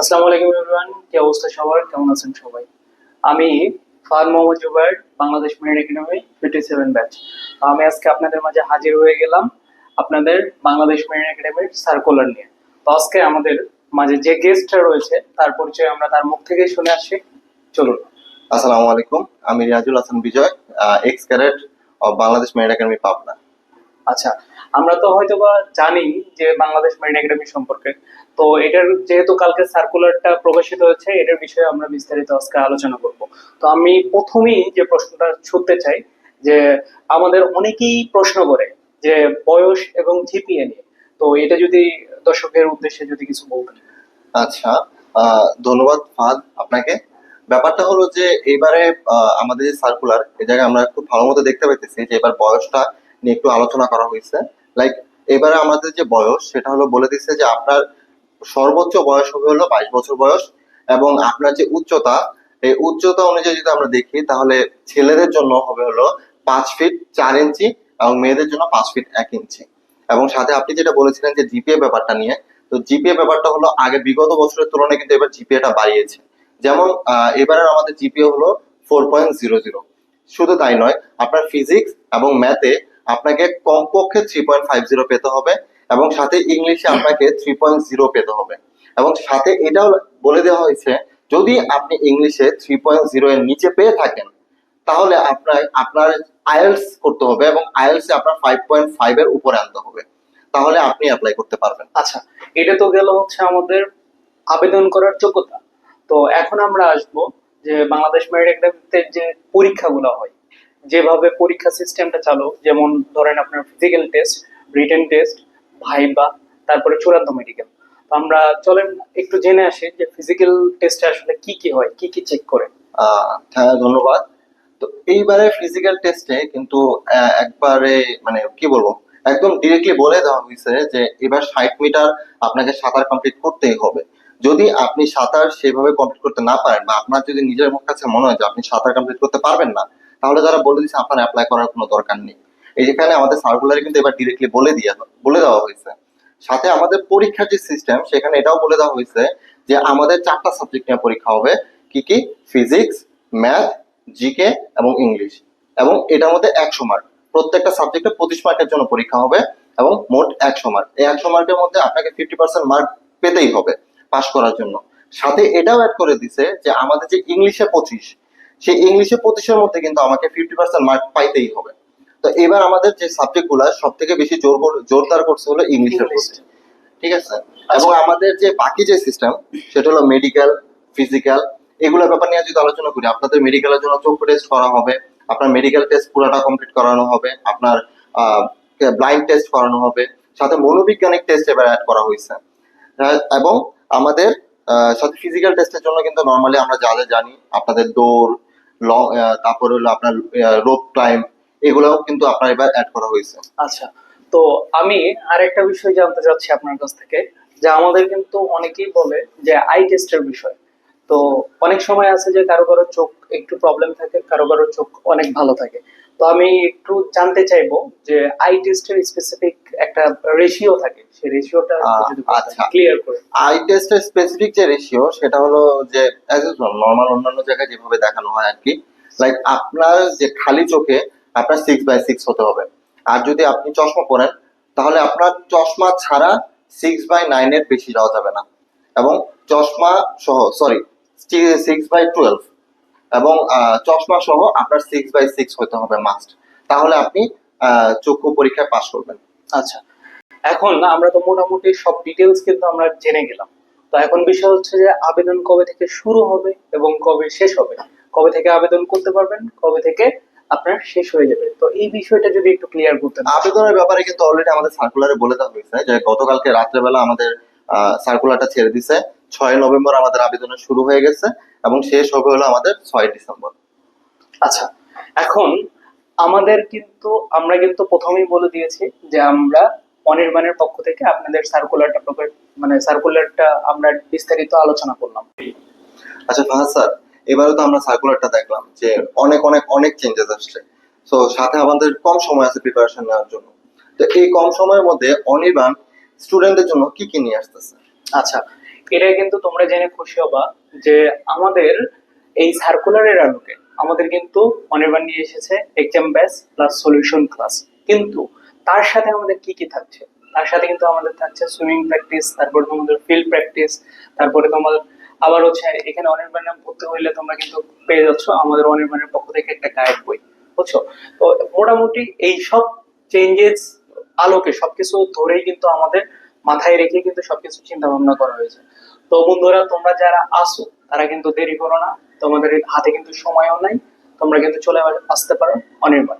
আসসালামু আলাইকুম এভরিওয়ান কি অবস্থা সবার? কেমন আছেন সবাই? আমি Fahad Mohammad Zubair Bangladesh Marine Academy fifty seven batch আমি আজকে আপনাদের মাঝে হাজির হয়ে গেলাম আপনাদের বাংলাদেশ মেরিন একাডেমির সার্কুলার নিয়ে। তো আজকে আমাদের মাঝে যে গেস্টটা রয়েছে, তার পরিচয় আমরা তার মুখ থেকেই শুনে আসছি চলুন। আসসালামু আলাইকুম, আমি Riazul Hasan Bijoy ex cadet of Bangladesh Marine Academy Pabna আচ্ছা আমরা তো হয়তো বা জানি যে বাংলাদেশ মেরিন একাডেমি সম্পর্কে। তো এটার যেহেতু কালকে সার্কুলারটা প্রকাশিত হয়েছে, এটার বিষয়ে আমরা বিস্তারিত আজকে আলোচনা করব। তো আমি প্রথমেই যে প্রশ্নটা ছুটতে চাই, যে আমাদের অনেকেই প্রশ্ন করে যে বয়স এবং জিপিএ নিয়ে। তো এটা যদি দর্শকের উদ্দেশ্যে যদি কিছু বলতেন। আচ্ছা ধন্যবাদ ফাদ আপনাকে। ব্যাপারটা হলো যে এবারে আমাদের যে সার্কুলার এই জায়গায় আমরা খুব ভালো মতো দেখতে পাইতেছি যে এবার বয়সটা নিয়ে একটু আলোচনা করা হয়েছে। লাইক এবারে আমাদের যে বয়স, সেটা হলো বলে দিচ্ছে যে আপনার সর্বোচ্চ বয়স হবে হলো বাইশ বছর বয়স এবং আপনার যে উচ্চতা, এই উচ্চতা অনুযায়ী যদি আমরা দেখি, তাহলে ছেলেদের জন্য হবে হলো পাঁচ ফিট চার ইঞ্চি এবং মেয়েদের জন্য পাঁচ ফিট এক ইঞ্চি। এবং সাথে আপনি যেটা বলেছিলেন যে জিপিএ ব্যাপারটা নিয়ে, তো জিপিএ ব্যাপারটা হলো আগে বিগত বছরের তুলনায় কিন্তু এবার জিপিএটা বাড়িয়েছে। যেমন এবারের আমাদের জিপিএ হলো ফোর পয়েন্ট জিরো জিরো শুধু তাই নয়, আপনার ফিজিক্স এবং ম্যাথে আপনাকে কমপক্ষে থ্রি পয়েন্ট ফাইভ জিরো পেতে হবে এবং সাথে ইংলিশে আপনাকে থ্রি পয়েন্ট জিরো পেতে হবে। এবং সাথে এটাও বলে দেওয়া হয়েছে, যদি আপনি ইংলিশে থ্রি পয়েন্ট জিরো এর নিচে পেয়ে থাকেন, তাহলে আপনার আপনার আইএলস করতে হবে এবং আইএলস আপনার ফাইভ পয়েন্ট ফাইভ এর উপরে আনতে হবে। তাহলে আপনি অ্যাপ্লাই করতে পারবেন। আচ্ছা এটা তো গেল হচ্ছে আমাদের আবেদন করার যোগ্যতা। তো এখন আমরা আসব যে বাংলাদেশ মেরিট একাডেমিতে যে পরীক্ষাগুলো হয় যেভাবে পরীক্ষা সিস্টেমটা চালু, যেমন ধরেন আপনার physical test written test viva তারপরে চূড়ান্ত মেডিকেল আমরা চলেন একটু জেনে আসি যে ফিজিক্যাল টেস্টে আসলে কি কি হয়, কি কি চেক করে। হ্যাঁ ধন্যবাদ। তো এইবারে ফিজিক্যাল টেস্টে কিন্তু একবারে মানে কি বলব, একদম ডিরেক্টলি বলে দেওয়া হয়েছে যে এবার ষাট মিটার আপনাকে সাঁতার কমপ্লিট করতেই হবে। যদি আপনি সাঁতার সেভাবে কমপ্লিট করতে না পারেন বা আপনার যদি নিজের কাছে মনে হয় যে আপনি সাঁতার কমপ্লিট করতে পারবেন না তাহলে তারা বলে দিচ্ছে আপনার অ্যাপ্লাই করার কোনো দরকার নেই। এই যেখানে আমাদের সার্কুলারে কিন্তু এবার ডিরেক্টলি বলে দিয়ে, বলে দেওয়া হয়েছে। সাথে আমাদের পরীক্ষার যে সিস্টেম সেখানে এটাও বলে দেওয়া হয়েছে যে আমাদের চারটা সাবজেক্ট নিয়ে পরীক্ষা হবে, কি কি? ফিজিক্স ম্যাথ জিকে এবং ইংলিশ এবং এটার মধ্যে একশো মার্ক প্রত্যেকটা সাবজেক্টে পঁচিশ মার্কের জন্য পরীক্ষা হবে এবং মোট একশো মার্ক এই একশো মার্কের মধ্যে আপনাকে ফিফটি পার্সেন্ট মার্ক পেতেই হবে পাশ করার জন্য। সাথে এটাও অ্যাড করে দিছে যে আমাদের যে ইংলিশে পঁচিশ সেই ইংলিশে পঁচিশের মধ্যে কিন্তু আমাকে ফিফটি পার্সেন্ট মার্ক পাইতেই হবে। তো এবার আমাদের যে সাবজেক্টগুলা সব থেকে বেশি জোর জোরদার করছে হলো ইংলিশের। প্রতি। ঠিক আছে? এবং আমাদের যে বাকি যে সিস্টেম সেটা হলো মেডিকেল ফিজিক্যাল এগুলোর ব্যাপার নিয়ে যদি আলোচনা করি আপনাদের মেডিকেলের জন্য চোখ টেস্ট করা হবে আপনার মেডিকেল টেস্ট পুরোটা কমপ্লিট করানো হবে আপনার ব্লাইন্ড টেস্ট করানো হবে সাথে মনোবিজ্ঞানিক টেস্ট এবার অ্যাড করা হয়েছে। আহ, এবং আমাদের সাথে ফিজিক্যাল টেস্টের জন্য কিন্তু নর্মালি আমরা যা যা জানি আপনাদের দৌড় লং তারপরে হলো আপনার রোপ টাইম এগুলোও কিন্তু আপনার এবার অ্যাড করা হয়েছে। আচ্ছা তো আমি আরেকটা বিষয় জানতে চাচ্ছি আপনার কাছ থেকে, যে আমাদের কিন্তু অনেকেই বলে যে আই টেস্টের বিষয়। তো অনেক সময় আছে যে কারও কারও চোখ একটু প্রবলেম থাকে কারও কারও চোখ অনেক ভালো থাকে। তো আমি একটু জানতে চাইব যে আই টেস্টের স্পেসিফিক একটা রেশিও থাকে সেই রেশিওটা আচ্ছা। ক্লিয়ার করে। আই টেস্টের স্পেসিফিক যে রেশিও সেটা হলো যে নর্মাল অন্যান্য জায়গায় যেভাবে দেখানো হয় আর কি লাইক আপনার যে খালি চোখে আপনার সিক্স বাই সিক্স হতে হবে। আর যদি আপনি চশমা পরেন তাহলে আপনার চশমা ছাড়া সিক্স বাই নাইনের বেশি যাওয়া যাবে না। এবং চশমা সহ সরি সিক্স বাই টুয়েলভ এবং চশমা সহ আপনার সিক্স বাই সিক্স হতে হবে মাস্ট তাহলে আপনি চক্ষু পরীক্ষায় পাশ করবেন। আচ্ছা। এখন আমরা তো মোটামুটি সব ডিটেলস কিন্তু আমরা জেনে গেলাম। তো এখন বিষয় হচ্ছে যে আবেদন কবে থেকে শুরু হবে এবং কবে শেষ হবে? কবে থেকে আবেদন করতে পারবেন? কবে থেকে আপনার শেষ হয়ে যাবে? তো এই বিষয়টা যদি একটু ক্লিয়ার করতেন আবেদনের ব্যাপারে কিন্তু অলরেডি আমাদের সার্কুলারে বলে দেওয়া হয়েছে যে গতকালকে রাত্রেবেলা আমাদের সার্কুলারটা ছেড়ে দিছে। ছয় নভেম্বর আমাদের আবেদন শুরু হয়ে গেছে এবং শেষ হবে হলো আমাদের ছয় ডিসেম্বর। আচ্ছা এখন আমাদের কিন্তু, আমরা কিন্তু প্রথমেই বলে দিয়েছি যে আমরা অনির্বাণের পক্ষ থেকে আপনাদের সার্কুলারটা মানে সার্কুলারটা আমরা বিস্তারিত আলোচনা করলাম। আচ্ছা ফাহাদ স্যার এবারে তো আমরা সার্কুলারটা দেখলাম যে অনেক অনেক অনেক চেঞ্জেস আসছে। তো সাথে আমাদের কম সময় আছে প্রিপারেশন নেওয়ার জন্য। তো এই কম সময়ের মধ্যে অনির্বাণ স্টুডেন্টদের জন্য কি কি নিয়ে আসতেছে? আচ্ছা এটা কিন্তু তোমরা জেনে খুশি হবা যে আমাদের এই সার্কুলারের আলোকে আমাদের কিন্তু অনির্বাণ নিয়ে এসেছে এক্সাম ব্যাস প্লাস সলিউশন ক্লাস কিন্তু তার সাথে আমাদের কি কি থাকছে? তার সাথে কিন্তু আমাদের থাকছে সুইমিং প্র্যাকটিস তারপরে তোমাদের ফিল্ড প্র্যাকটিস তারপরে তোমাদের আবার হচ্ছে এখানে অনির্বাণে ভর্তি হইলে তোমরা কিন্তু পেয়ে যাচ্ছ আমাদের অনির্বাণের পক্ষ থেকে একটা গাইড বই, বুঝছ? তো মোটামুটি এই সব চেঞ্জেস আলোকে সবকিছু ধরেই কিন্তু আমাদের মাথায় রেখে কিন্তু সবকিছু চিন্তা ভাবনা করা হয়েছে। তো বন্ধুরা, তোমরা যারা আসো তারা কিন্তু দেরি করো না। তোমাদের হাতে কিন্তু সময়ও নাই। তোমরা কিন্তু চলে আসতে পারো অনির্বাণ।